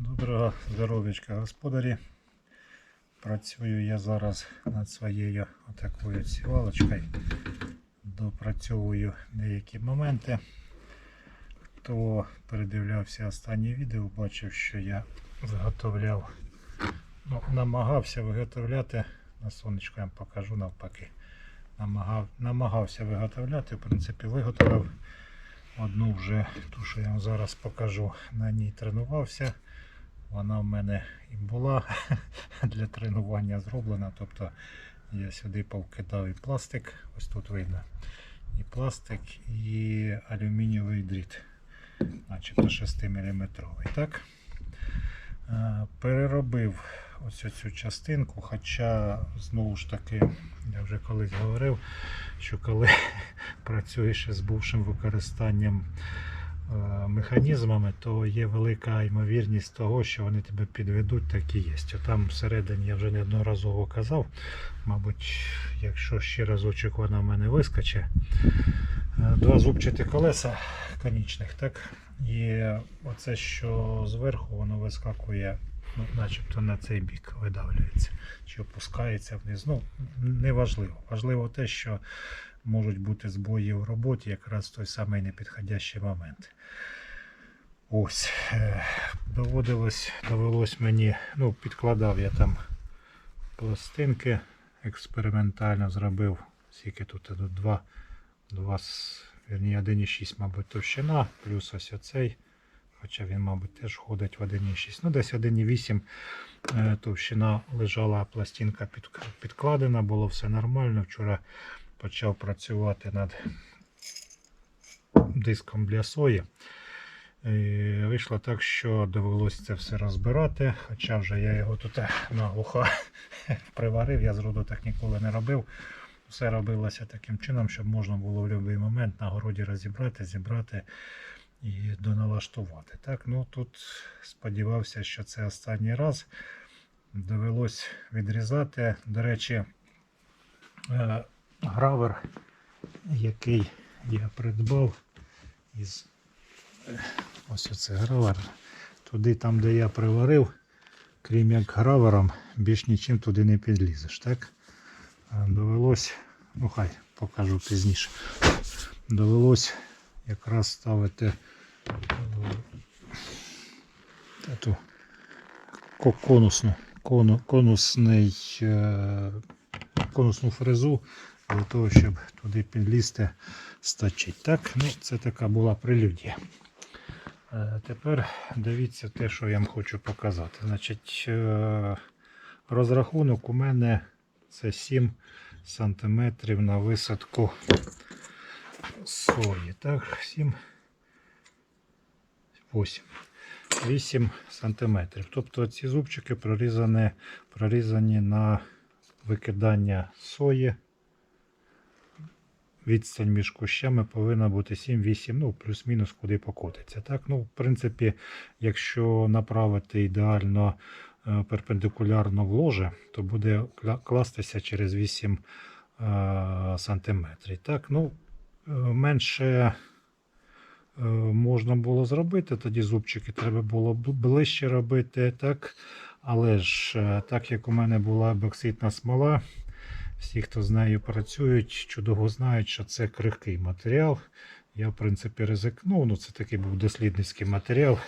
Доброго здоров'ячка, господарі. Працюю я зараз над своєю отакою сівалочкою. Допрацьовую деякі моменти. Хто передивлявся останнє відео, бачив, що я виготовляв, ну, намагався виготовляти, на сонечко я вам покажу навпаки. Намагав, намагався виготовляти, в принципі, виготовив одну вже, ту, що я вам зараз покажу, на ній тренувався. Вона в мене і була для тренування зроблена. Тобто я сюди повкидав і пластик, ось тут видно. І пластик, і алюмінієвий дріт, начебто 6 мм. Так? Е, Переробив ось цю частинку, хоча знову ж таки, я вже колись говорив, що коли працюєш з бувшим використанням механізмами, то є велика ймовірність того, що вони тебе підведуть, так і є. Там всередині я вже неодноразово казав, мабуть, якщо ще разочок вона в мене вискоче, е, два зубчаті колеса конічних, так? І оце, що зверху, воно вискакує, ну, начебто на цей бік видавлюється, чи опускається вниз. Ну, неважливо. Важливо те, що можуть бути збої в роботі якраз в той самий непідходящий момент. Ось, е, доводилось, довелось мені, ну, підкладав я там пластинки, експериментально зробив, скільки тут, тут два, два вірні, 1,6, мабуть, товщина, плюс ось оцей. Хоча він, мабуть, теж ходить в 1,6. Ну, десь 1,8 е, товщина лежала пластинка підкладена, було все нормально. Вчора почав працювати над диском для сої. Вийшло так, що довелося це все розбирати, хоча вже я його тут наглухо приварив, я зроду так ніколи не робив. Все робилося таким чином, щоб можна було в будь-який момент на городі розібрати, зібрати і доналаштувати. Так, ну тут сподівався, що це останній раз. Довелось відрізати. До речі, е, гравер, який я придбав із е, ось оце гравер. Туди, там, де я приварив, крім як гравером, більш нічим туди не підлізеш. Так? Е, Довелось, ну хай покажу пізніше. Довелось якраз ставити е, ту конусну, кону, конусний, е, конусну фрезу для того, щоб туди підлізти, стачить. Так, ну це така була прелюдія. Е, Тепер дивіться те, що я вам хочу показати. Значить, е, розрахунок у мене це 7 см на висадку сої. Так, 7, 8. 8 см. Тобто ці зубчики прорізані, прорізані на викидання сої. Відстань між кущами повинна бути 7-8, ну, плюс-мінус куди покотиться. Так, ну, в принципі, якщо направити ідеально е, перпендикулярно в ложе, то буде кластися через 8 е, сантиметрів. Так, ну, е, менше можна було зробити, тоді зубчики треба було ближче робити. Так, але ж, так як у мене була бокситна смола, всі, хто з нею працюють, чудово знають, що це крихкий матеріал. Я, в принципі, ризикнув. Ну, це такий був дослідницький матеріал,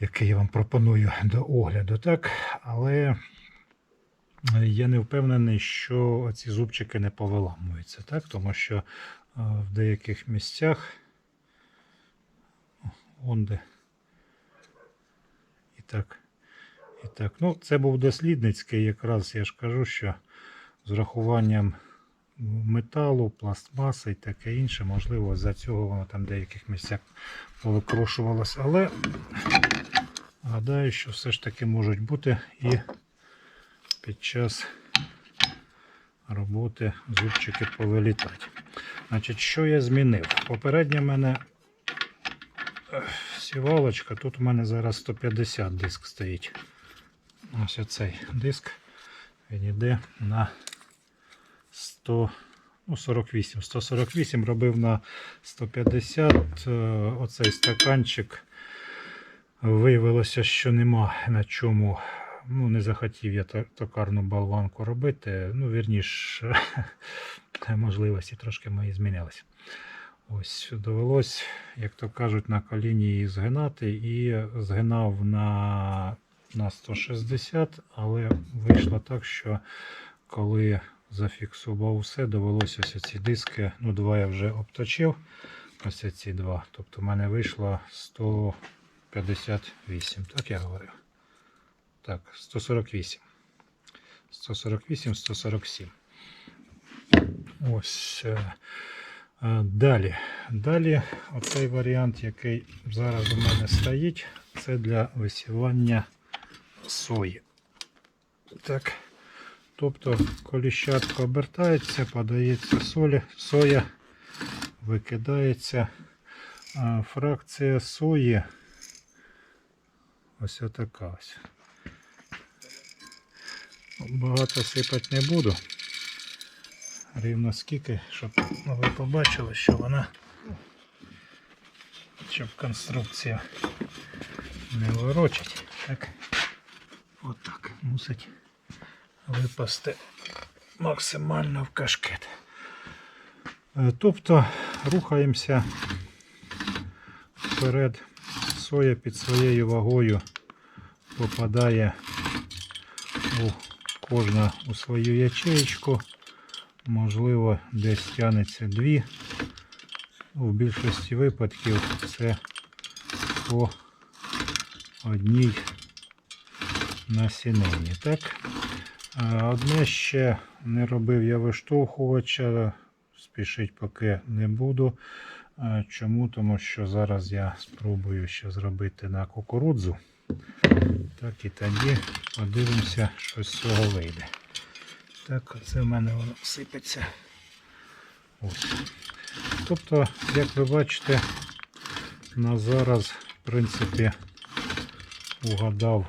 який я вам пропоную до огляду. Так? Але я не впевнений, що ці зубчики не повиламуються, так? тому що е, в деяких місцях онде і так. І так, ну це був дослідницький, якраз я ж кажу, що з врахуванням металу, пластмаси і таке інше, можливо, за цього воно там в деяких місцях повикрушувалося. Але гадаю, що все ж таки можуть бути і під час роботи зубчики повилітати. Значить, що я змінив? Попередня в мене сівалочка, тут у мене зараз 150 диск стоїть. Ось оцей диск. Він йде на 100, ну 48. 148 робив на 150. Е, Оцей стаканчик Виявилося, що нема на чому. Ну, не захотів я токарну болванку робити. Ну, вірніш, можливості трошки мої змінилися. Ось довелось, як то кажуть, на коліні її згинати і згинав на, на 160, але вийшло так, що коли зафіксував все, довелося ось ці диски. Ну, два я вже обточив. Ось ці два. Тобто в мене вийшло 158. Так я говорив. Так, 148. 148, 147. Ось. е, е, Далі. Далі, оцей варіант, який зараз у мене стоїть, це для висівання сої. Так. Тобто коліщатка обертається, подається солі, соя, викидається. А фракція сої ось така ось. Багато сипати не буду. Рівно скільки, щоб ви побачили, що вона, щоб конструкція не ворочить. Мусить випасти максимально в кашкет. Е, Тобто рухаємося вперед. Соя під своєю вагою попадає у кожна у свою ячеєчку. Можливо, десь тягнеться дві. В більшості випадків це по одній насінині. Так? Одне ще не робив я виштовхувача, спішить поки не буду. Чому? Тому що зараз я спробую ще зробити на кукурудзу. Так і тоді подивимося, що з цього вийде. Так, це в мене воно сипеться. Ось. Тобто, як ви бачите, на зараз, в принципі, угадав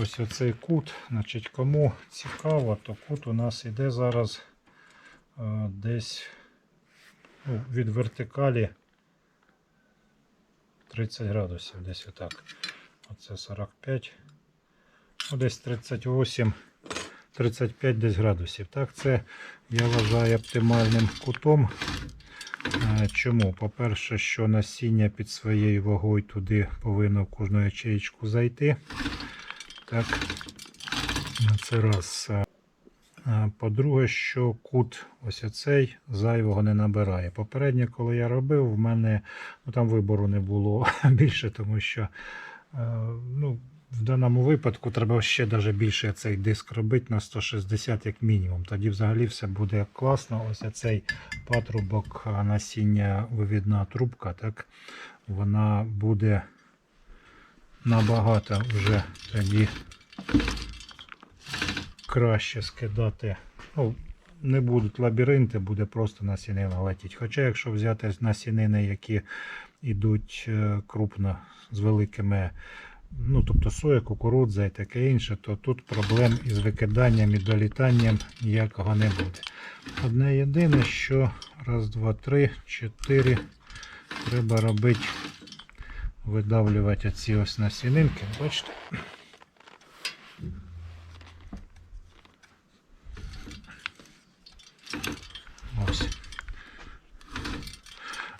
ось оцей кут. Значить, кому цікаво, то кут у нас іде зараз е, десь ну, від вертикалі 30 градусів, десь отак. Оце 45. Ну, десь 38, 35 десь градусів. Так, це я вважаю оптимальним кутом. Е, Чому? По-перше, що насіння під своєю вагою туди повинно в кожну ячеєчку зайти. Так, це раз. Е, е, По-друге, що кут ось оцей зайвого не набирає. Попереднє, коли я робив, в мене ну, там вибору не було більше, тому що е, ну, в даному випадку треба ще даже більше цей диск робити на 160 як мінімум. Тоді взагалі все буде класно. Ось цей патрубок насіння вивідна трубка, так, вона буде набагато вже тоді краще скидати. Ну, не будуть лабіринти, буде просто насінина летіти. Хоча, якщо взяти насінини, які йдуть е, крупно з великими, ну тобто соя, кукурудза і таке інше, то тут проблем із викиданням і долітанням ніякого не буде. Одне єдине, що раз, два, три, чотири. Треба робити, видавлювати оці ось насінинки. Бачите?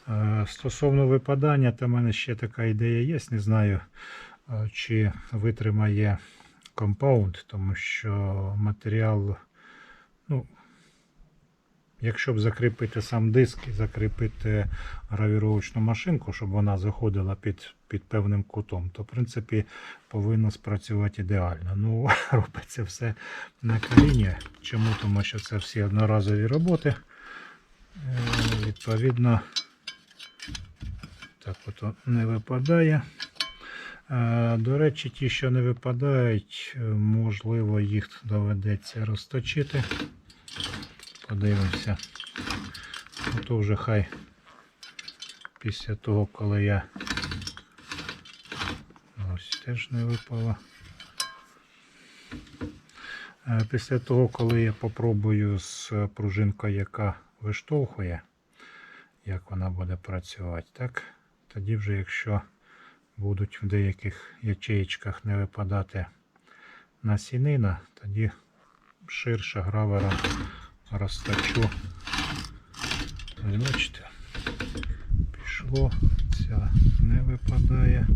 Е, Стосовно випадання, то в мене ще така ідея є. Не знаю, е, чи витримає компаунд, тому що матеріал, ну, якщо б закріпити сам диск і закріпити гравіровочну машинку, щоб вона заходила під, під певним кутом, то в принципі повинно спрацювати ідеально. Ну, робиться все на коліні. Чому? Тому що це всі одноразові роботи. Е, Відповідно, так от не випадає. Е, До речі, ті, що не випадають, е, можливо, їх доведеться розточити. Подивимося. То вже хай після того, коли я ось теж не випало. Е, Після того, коли я попробую з пружинкою, яка виштовхує, як вона буде працювати. Так, тоді вже, якщо будуть в деяких ячеїчках не випадати насінина, тоді ширше гравером розточу. Бачите, пішло, ця не випадає.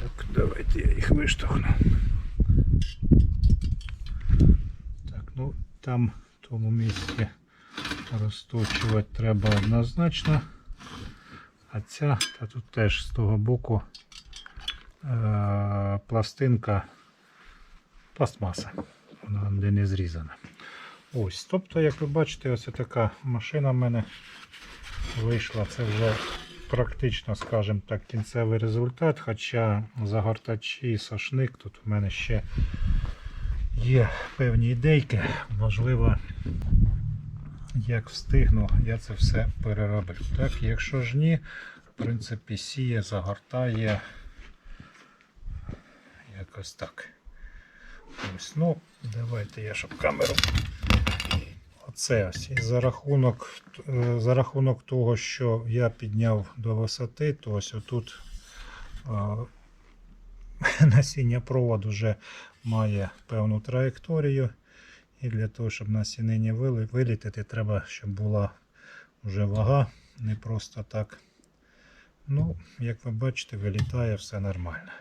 Так, давайте я їх виштовхну. Так, ну там в тому місці розточувати треба однозначно. А ця, та тут теж з того боку е- пластинка пластмаса. Вона де не зрізана. Ось, тобто, як ви бачите, ось така машина в мене вийшла. Це вже практично, скажімо так, кінцевий результат. Хоча загортачі і сошник тут у мене ще є певні ідейки. Можливо, як встигну, я це все перероблю. Так, якщо ж ні, в принципі, сіє, загортає. Якось так. Ось, ну, давайте я щоб камеру. Ось. І за рахунок, е, за рахунок того, що я підняв до висоти, то ось отут е, насіння провод вже має певну траєкторію. І для того, щоб насіння вилітити, треба, щоб була вже вага, не просто так. Ну, як ви бачите, вилітає все нормально.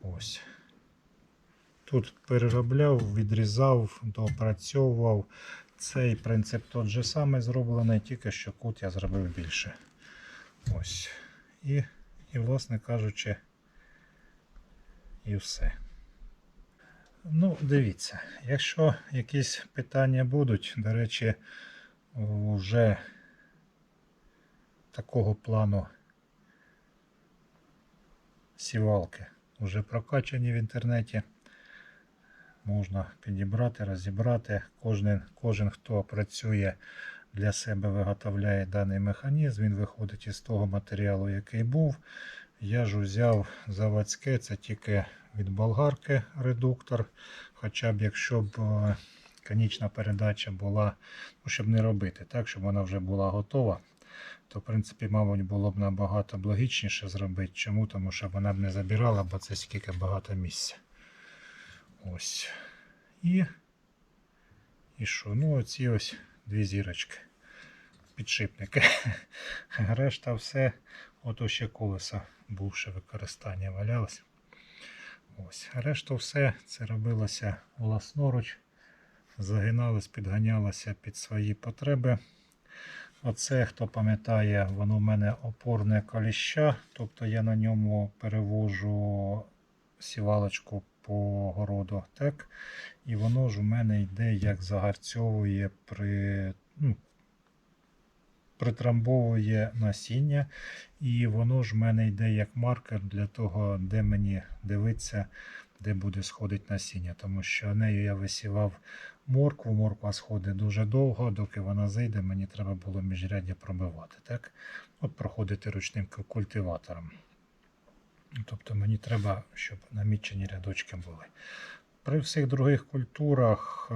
Ось. Тут переробляв, відрізав, доопрацьовував. Цей принцип тот же самий зроблений, тільки що кут я зробив більше. Ось. І, і власне кажучи, і все. Ну, дивіться, якщо якісь питання будуть, до речі, вже такого плану сівалки вже прокачані в інтернеті. Можна підібрати, розібрати. Кожен, кожен, хто працює для себе, виготовляє даний механізм, він виходить із того матеріалу, який був. Я ж взяв заводське, це тільки від болгарки редуктор. Хоча б якщо б е, конічна передача була, ну, щоб не робити так, щоб вона вже була готова, то в принципі, мабуть, було б набагато логічніше зробити. Чому? Тому що вона б не забирала, бо це скільки багато місця. Ось. І. І що? Ну, оці ось дві зірочки. Підшипники. Решта все. Ото ще колеса бувше використання валялось. Ось. Решта все це робилося власноруч. Загиналось, підганялося під свої потреби. Оце, хто пам'ятає, воно в мене опорне коліща, тобто я на ньому перевожу сівалочку по городу. Так? І воно ж у мене йде як загарцьовує при. Ну, притрамбовує насіння, і воно ж в мене йде як маркер для того, де мені дивитися, де буде сходити насіння. Тому що нею я висівав моркву, морква сходить дуже довго, доки вона зайде, мені треба було міжряддя пробивати. Так? От проходити ручним культиватором. Тобто мені треба, щоб намічені рядочки були. При всіх других культурах е,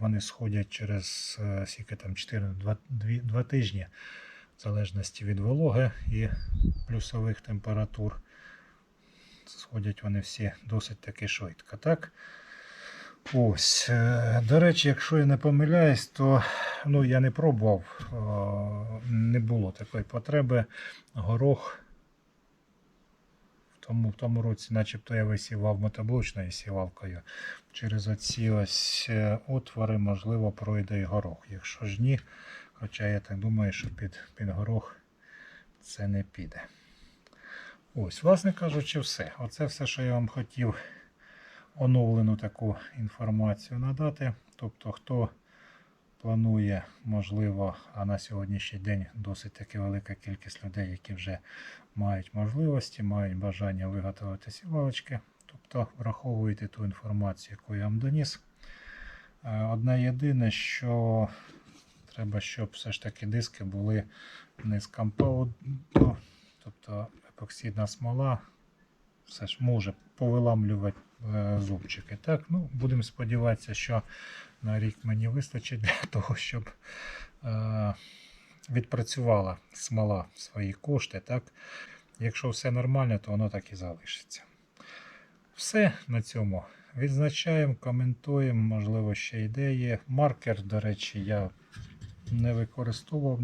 вони сходять через е, скільки там 4-2 тижні, в залежності від вологи і плюсових температур. Сходять вони всі досить таки швидко. Так? Ось. е, До речі, якщо я не помиляюсь, то ну, я не пробував, не було такої потреби. Горох тому, в тому році, начебто, я висівав мотоблочною сівалкою. Через оці ось е, отвори, можливо, пройде і горох. Якщо ж ні, хоча я так думаю, що під, під горох це не піде. Ось, власне кажучи, все. Оце все, що я вам хотів оновлену таку інформацію надати. Тобто, хто планує, можливо, а на сьогоднішній день досить таки велика кількість людей, які вже мають можливості, мають бажання виготовити сівалочки. Тобто враховуєте ту інформацію, яку я вам доніс. Е, Одне єдине, що треба, щоб все ж таки диски були не ну, тобто епоксидна смола все ж може повиламлювати е, зубчики. Так, ну, будемо сподіватися, що на рік мені вистачить для того, щоб е, відпрацювала смола свої кошти, так? Якщо все нормально, то воно так і залишиться. Все на цьому. Відзначаємо, коментуємо, можливо, ще ідеї. Маркер, до речі, я не використовував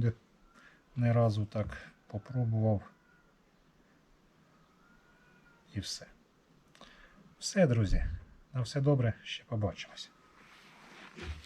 ні, разу так попробував. І все. Все, друзі. На все добре, ще побачимось. Thank you.